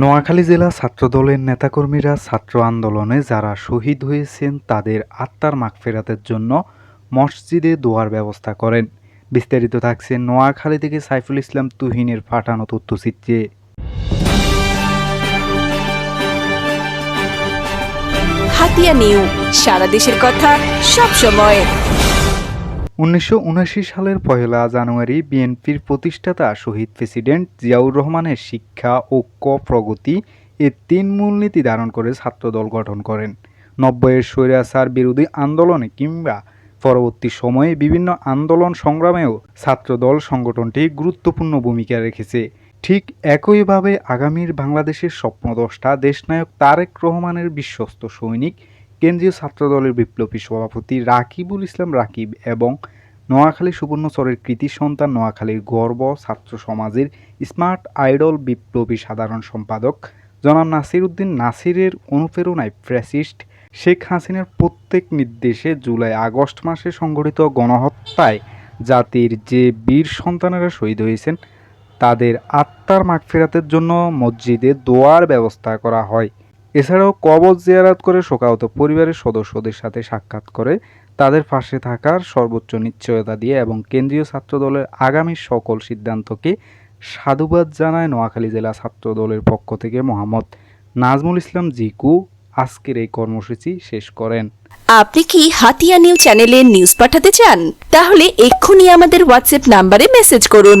নোয়াখালী জেলা ছাত্রদলের নেতাকর্মীরা ছাত্র আন্দোলনে যারা শহীদ হয়েছেন, তাদের আত্মার মাগফেরাতের জন্য মসজিদে দোয়ার ব্যবস্থা করেন। বিস্তারিত থাকছে নোয়াখালী থেকে সাইফুল ইসলাম তুহিনের পাঠানো তথ্যচিত্রে। হাতিয়া নিউ সারা দেশের কথা সব সময় উনিশশো সালের পয়লা জানুয়ারি বিএনপির প্রতিষ্ঠাতা শহীদ প্রেসিডেন্ট জিয়াউর রহমানের শিক্ষা ঐক্য প্রগতি এ তিন মূলনীতি ধারণ করে ছাত্রদল গঠন করেন। নব্বইয়ের স্বৈরাচার বিরোধী আন্দোলনে কিংবা পরবর্তী সময়ে বিভিন্ন আন্দোলন সংগ্রামেও ছাত্রদল সংগঠনটি গুরুত্বপূর্ণ ভূমিকা রেখেছে। ঠিক একইভাবে আগামীর বাংলাদেশের স্বপ্নদ্রষ্টা দেশনায়ক তারেক রহমানের বিশ্বস্ত সৈনিক কেন্দ্রীয় ছাত্রদলের বিপ্লবী সভাপতি রাকিবুল ইসলাম রাকিব এবং নোয়াখালী সুবর্ণচরের কৃতি সন্তান নোয়াখালীর গর্ব ছাত্র সমাজের স্মার্ট আইডল বিপ্লবী সাধারণ সম্পাদক জনাব নাসির উদ্দিন নাসিরের অনুপ্রেরণায় ফ্যাসিস্ট শেখ হাসিনার প্রত্যেক নির্দেশে জুলাই আগস্ট মাসে সংঘটিত গণহত্যায় জাতির যে বীর সন্তানেরা শহীদ হয়েছেন, তাদের আত্মার মাগফিরাতের জন্য মসজিদে দোয়ার ব্যবস্থা করা হয়। এছাড়াও কবর জিয়ারাত করে শোকাহত পরিবারের সদস্যদের সাথে সাক্ষাৎ করে, তাদের পাশে থাকার সর্বোচ্চ নিশ্চয়তা দিয়ে এবং কেন্দ্রীয় ছাত্রদলের আগামী সকল সিদ্ধান্তকে সাধুবাদ জানায় নোয়াখালী জেলা ছাত্রদলের পক্ষ থেকে মোহাম্মদ নাজমুল ইসলাম জিকু। আজকের এই কর্মসূচি শেষ করেন। আপনি কি হাতিয়া নিউ চ্যানেলে নিউজ পাঠাতে চান? তাহলে এক্ষুনি আমাদের হোয়াটসঅ্যাপ নাম্বারে মেসেজ করুন।